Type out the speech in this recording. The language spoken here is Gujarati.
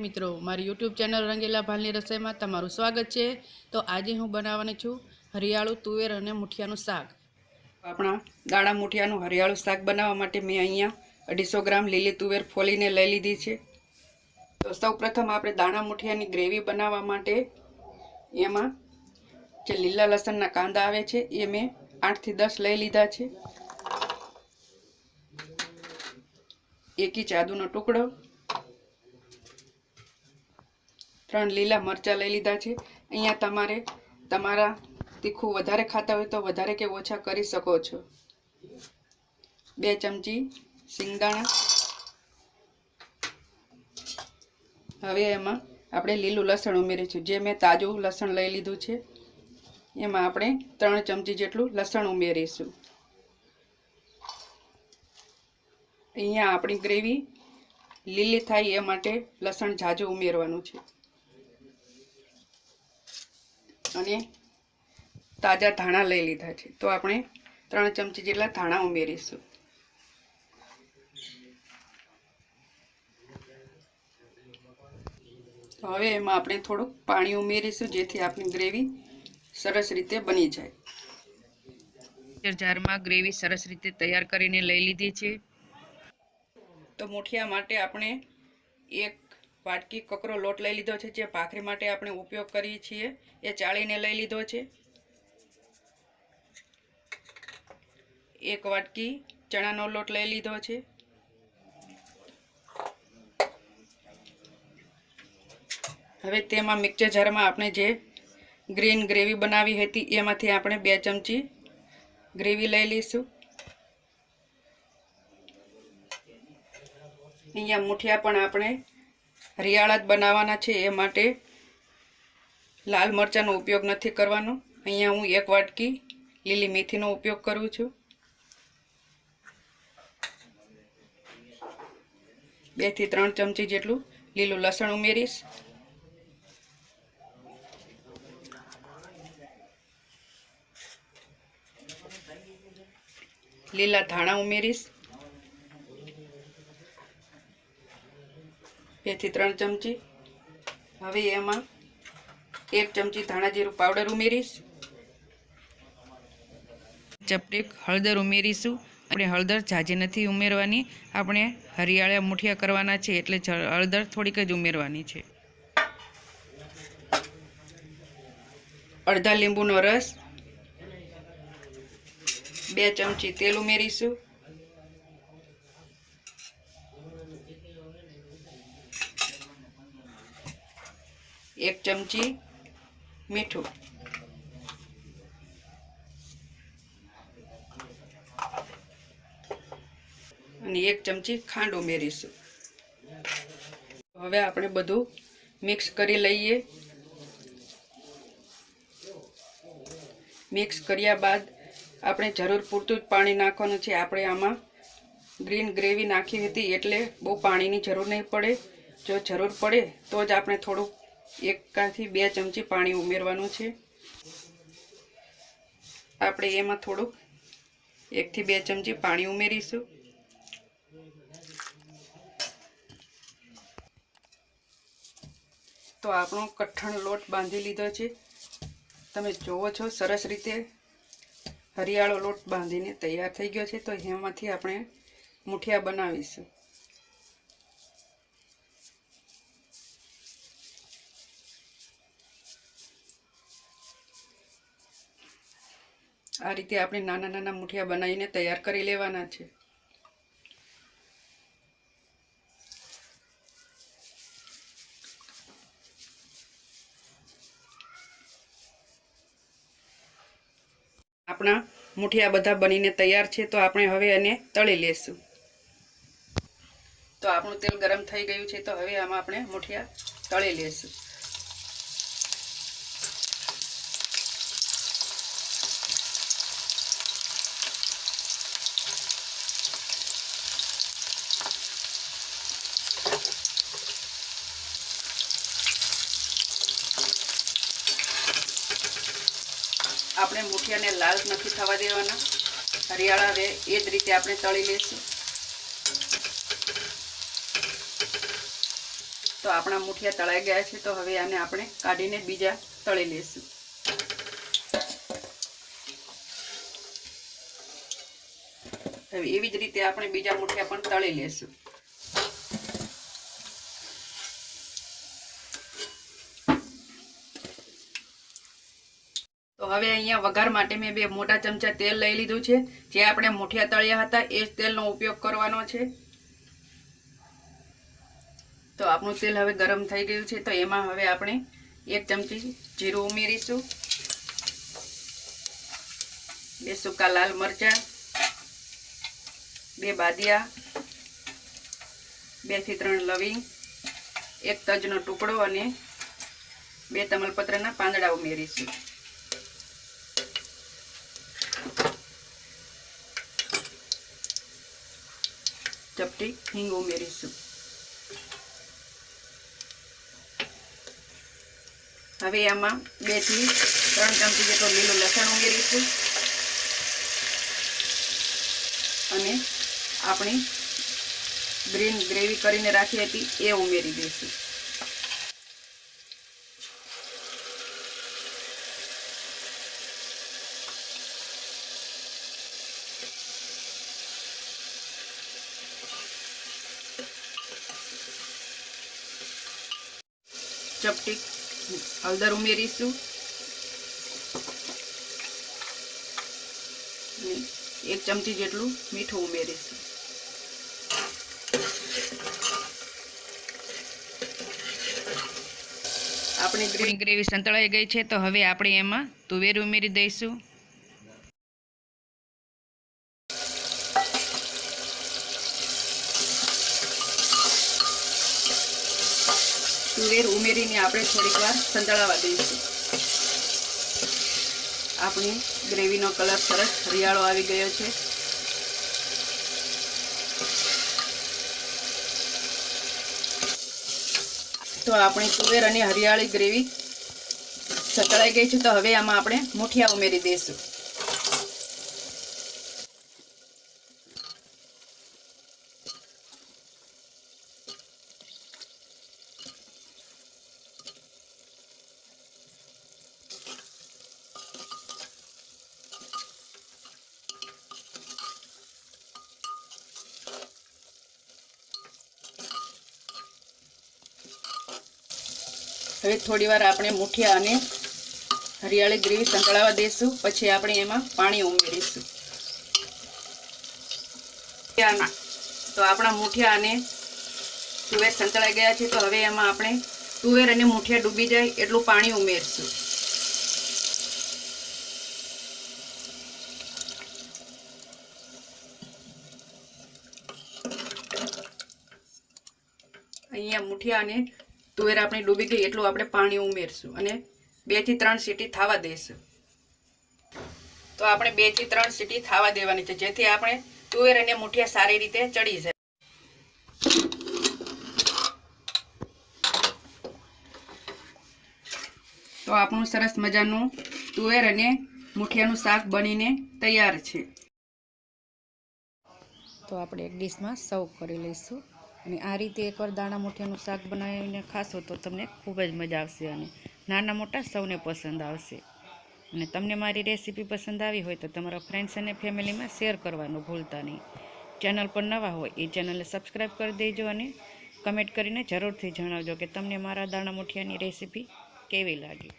મિત્રો, મારી યુટ્યુબ ચેનલ રંગીલા ભાલની રસોઈમાં તમારું સ્વાગત છે. તો આજે હું બનાવવાની છું હરિયાળું તુવેર અને મુઠિયાનું શાક. આપણા દાણા મુઠિયાનું હરિયાળું શાક બનાવવા માટે મેં અહીંયા અઢીસો ગ્રામ લીલી તુવેર ફોલીને લઈ લીધી છે. તો સૌ આપણે દાણા મુઠિયાની ગ્રેવી બનાવવા માટે એમાં જે લીલા લસણના કાંદા આવે છે, એ મેં આઠથી દસ લઈ લીધા છે. એકી ચાદુનો ટુકડો ત્રણ લીલા મરચાં લઈ લીધા છે. અહીંયા તમારે તમારા તીખું વધારે ખાતા હોય તો વધારે કે ઓછા કરી શકો છો. બે ચમચી સિંગદાણા. હવે એમાં આપણે લીલું લસણ ઉમેરીશું જે મેં તાજું લસણ લઈ લીધું છે. એમાં આપણે ત્રણ ચમચી જેટલું લસણ ઉમેરીશું. અહીંયા આપણી ગ્રેવી લીલી થાય એ માટે લસણ ઝાઝું ઉમેરવાનું છે. અને તાજા ધાણા લઈ લીધા છે. તો આપણે ત્રણ ચમચી જેટલા ધાણા ઉમેરીશું. તો હવે એમાં આપણે થોડુંક પાણી ઉમેરીશું જેથી આપણી ગ્રેવી સરસ રીતે બની જાય. જારમાં ગ્રેવી સરસ રીતે તૈયાર કરીને લઈ લીધી છે. તો મુઠિયા માટે આપણે એક વાટકી કકરો લોટ લઈ લીધો છે, જે ભાખરી માટે આપણે ઉપયોગ કરીએ છીએ. એ ચાળીને લઈ લીધો છે. એક વાટકી ચણાનો લોટ લઈ લીધો છે. હવે તેમાં મિક્સર જારમાં આપણે જે ગ્રીન ગ્રેવી બનાવી હતી, એમાંથી આપણે બે ચમચી ગ્રેવી લઈ લઈશું. અહીંયા મુઠિયા પણ આપણે હરિયાળા જ બનાવવાના છે એ માટે લાલ મરચાંનો ઉપયોગ નથી કરવાનો. અહીંયા હું એક વાટકી લીલી મેથીનો ઉપયોગ કરું છું. બેથી ત્રણ ચમચી જેટલું લીલું લસણ ઉમેરીશ. લીલા ધાણા ઉમેરીશ. બેથી ત્રણ ચમચી. હવે એમાં એક ચમચી ધાણા જીરું પાવડર ઉમેરીશ. ચપટીક હળદર ઉમેરીશું. આપણે હળદર ઝાઝી નથી ઉમેરવાની. આપણે હરિયાળા મુઠિયા કરવાના છે એટલે હળદર થોડીક જ ઉમેરવાની છે. અડધા લીંબુનો રસ. બે ચમચી તેલ ઉમેરીશું. એક ચમચી મીઠું. અને એક ચમચી ખાંડ ઉમેરીશું હવે આપણે બધું મિક્સ કરી લઈએ. મિક્સ કર્યા બાદ આપણે જરૂર પૂરતું જ પાણી નાખવાનું છે. આપણે આમાં ગ્રીન ગ્રેવી નાખી હતી એટલે બહુ પાણીની જરૂર નહીં પડે. જો જરૂર પડે તો જ આપણે થોડુંક એકાથી બે ચમચી પાણી ઉમેરવાનું છે. આપણે એમાં થોડુંક એકથી બે ચમચી પાણી ઉમેરીશું. તો આપણો કઠણ લોટ બાંધી લીધો છે. તમે જોવો છો, સરસ રીતે હરિયાળો લોટ બાંધીને તૈયાર થઈ ગયો છે. તો એમાંથી આપણે મુઠિયા બનાવીશું. આ રીતે આપણે નાના નાના મુઠિયા બનાવીને તૈયાર કરી લેવાના છે. આપણા મુઠિયા બધા બનીને તૈયાર છે, તો આપણે હવે એને તળી લેશું. તો આપણું તેલ ગરમ થઈ ગયું છે, તો હવે આમાં આપણે મુઠિયા તળી લેશું. આપણે મુઠિયાને લાલ નથી થવા દેવાના. હરિયાળા રહે, એ જ રીતે આપણે તળી લઈશું. તો આપણા મુઠિયા તળાઈ ગયા છે, તો હવે આને આપણે કાઢીને બીજા તળી લઈશું. હવે એવી જ રીતે આપણે બીજા મુઠિયા પણ તળી લેશું હવે અહીંયા વઘાર માટે મેં બે મોટા ચમચા તેલ લઈ લીધું છે. જે આપણે મુઠિયા તળ્યા હતા, એ જ તેલનો ઉપયોગ કરવાનો છે. તો આપણું તેલ હવે ગરમ થઈ ગયું છે, તો એમાં હવે આપણે એક ચમચી જીરું ઉમેરીશું. બે સૂકા લાલ મરચાં, બે બાદિયા, બેથી ત્રણ લવિંગ, એક તજનો ટુકડો અને બે તમલપત્રના પાંદડા ઉમેરીશું. ચપટી હિંગ ઉમેરીશું હવે આમાં બેથી ત્રણ ચમચી જેટલો લીલું લસણ ઉમેરીશું. અને આપણી ગ્રીન ગ્રેવી કરીને રાખી હતી એ ઉમેરી દઈશું. ચપટી હળદર ઉમેરીશું. એક ચમચી જેટલું મીઠું ઉમેરીશું. આપણી ગ્રેવી સંતળાઈ ગઈ છે, તો હવે આપણે એમાં તુવેર ઉમેરી દઈશું. તુવેર ઉમેરીને આપણે થોડીક વાર સંતળાવા દઈશું. આપણી ગ્રેવીનો કલર સરસ હરિયાળો આવી ગયો છે. તો આપણી તુવેર અને હરિયાળી ગ્રેવી સંતળાઈ ગઈ છે. તો હવે આમાં આપણે મુઠિયા ઉમેરી દઈશું. હવે થોડી વાર આપણે મૂઠિયા અને હરિયાળી ગ્રેવી સંતળાવા દઈશું પછી આપણે એમાં પાણી ઉમેરીશું. તો આપણા મૂઠિયા અને તુવેર સંતળાઈ ગયા છે. તો હવે એમાં આપણે તુવેર અને મૂઠિયા ડૂબી જાય એટલું પાણી ઉમેરશું. અહીંયા મૂઠિયા અને તુવેર આપણી ડૂબી ગઈ એટલું આપણે પાણી ઉમેરશું અને બેથી ત્રણ સીટી થવા દઈશું તો આપણે બેથી ત્રણ સીટી થવા દેવાની છે, જેથી આપણે તુવેર અને મુઠિયા સારી રીતે ચડી જાય. તો આપણું સરસ મજાનું તુવેર અને મુઠિયાનું શાક બનીને તૈયાર છે. તો આપણે એક ડીશમાં સર્વ કરી લઈશું. અને આ રીતે એકવાર દાણા મોઠિયાનું શાક બનાવીને ખાશો તો તમને ખૂબ જ મજા આવશે અને નાના મોટા સૌને પસંદ આવશે. અને તમને મારી રેસીપી પસંદ આવી હોય તો તમારા ફ્રેન્ડ્સ અને ફેમિલીમાં શેર કરવાનું ભૂલતા નહીં. ચેનલ પર નવા હોય એ ચેનલને સબસ્ક્રાઈબ કરી દેજો અને કમેન્ટ કરીને જરૂરથી જણાવજો કે તમને મારા દાણા મુઠિયાની રેસીપી કેવી લાગી.